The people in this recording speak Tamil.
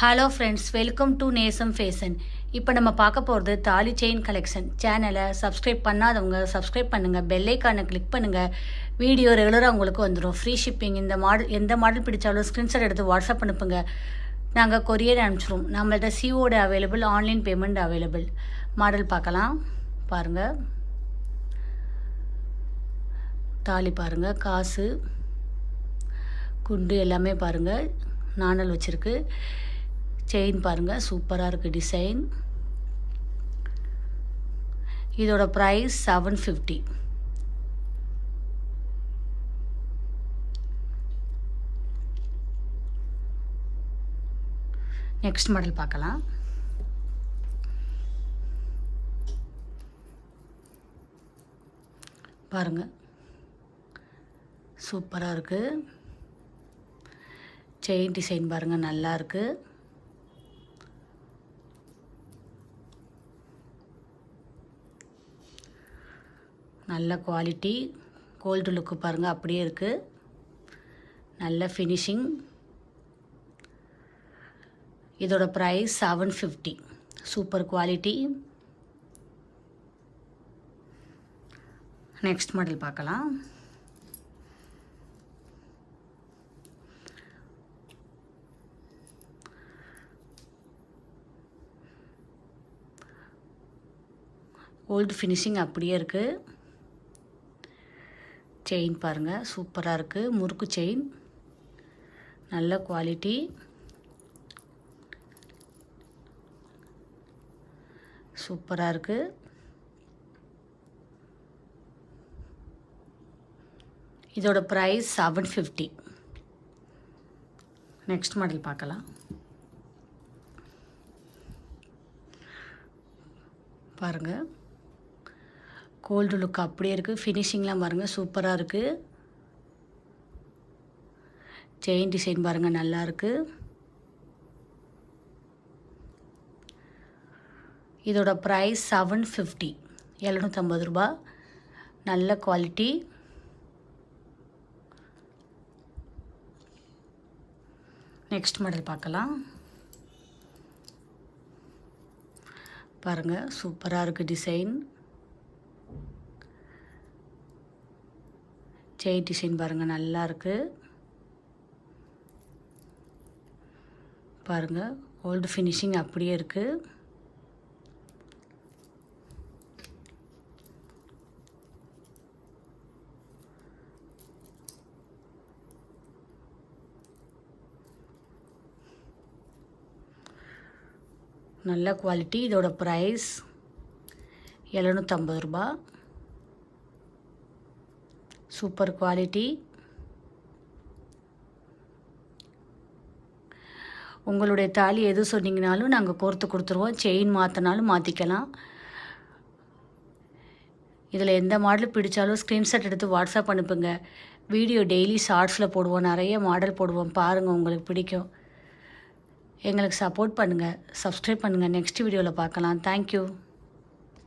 Hello friends welcome to Nesam fashion இப்போ நம்ம பார்க்க போகிறது தாலி செயின் கலெக்ஷன் சேனலை சப்ஸ்கிரைப் பண்ணாதவங்க சப்ஸ்கிரைப் பண்ணுங்கள் பெல்லைக்கானை கிளிக் பண்ணுங்கள் வீடியோ ரெகுலராக உங்களுக்கு வந்துடும் ஃப்ரீ ஷிப்பிங் இந்த மாடல் எந்த மாடல் பிடிச்சாலும் ஸ்க்ரீன்ஷாட் எடுத்து வாட்ஸ்அப் அனுப்புங்க. நாங்கள் கொரியர் அனுப்பிச்சிரும் நம்மள்ட்ட சிஓட available online payment available model பார்க்கலாம். பாருங்கள் தாலி பாருங்கள் காசு குண்டு எல்லாமே பாருங்கள் நாணல் வச்சுருக்கு. செயின் பாருங்கள் சூப்பராக இருக்குது டிசைன் இதோட price seven fifty next model பார்க்கலாம். பாருங்கள் சூப்பராக இருக்குது செயின் டிசைன் பாருங்கள் நல்லா இருக்குது நல்ல குவாலிட்டி கோல்டு லுக்கு பாருங்கள் அப்படியே இருக்குது நல்ல ஃபினிஷிங் இதோட price seven fifty super quality next model பார்க்கலாம். ஓல்டு ஃபினிஷிங் அப்படியே இருக்குது செயின் பாருங்கள் சூப்பராக இருக்குது முறுக்கு செயின். நல்ல குவாலிட்டி. சூப்பராக இருக்குது இதோட price seven fifty next model பார்க்கலாம். பாருங்கள் கோல்டு லுக் அப்படியே இருக்குது ஃபினிஷிங்லாம் பாருங்கள் சூப்பராக இருக்குது செயின் டிசைன் பாருங்கள் நல்லாயிருக்கு இதோட ப்ரைஸ் செவன் ஃபிஃப்டி எழுநூற்றம்பது ரூபா. நல்ல குவாலிட்டி நெக்ஸ்ட் மாடல் பார்க்கலாம். பாருங்கள் சூப்பராக இருக்குது டிசைன் செயின் டிசைன் பாருங்கள் நல்லா இருக்குது பாருங்கள் ஓல்டு ஃபினிஷிங் அப்படியே இருக்குது நல்ல குவாலிட்டி இதோட ப்ரைஸ் எழுநூற்றம்பது ரூபா சூப்பர் குவாலிட்டி. உங்களுடைய தாலி எது சொன்னீங்கனாலும் நாங்கள் கோர்த்து கொடுத்துருவோம். செயின் மாற்றினாலும் மாற்றிக்கலாம் இதில் எந்த மாடல் பிடிச்சாலும் ஸ்க்ரீன்ஷாட் எடுத்து வாட்ஸ்அப் அனுப்புங்க. வீடியோ டெய்லி ஷார்ட்ஸில் போடுவோம். நிறைய மாடல் போடுவோம். பாருங்கள் உங்களுக்கு பிடிக்கும். எங்களுக்கு சப்போர்ட் பண்ணுங்கள் சப்ஸ்கிரைப் பண்ணுங்கள் நெக்ஸ்ட் வீடியோவில் பார்க்கலாம். தேங்க்யூ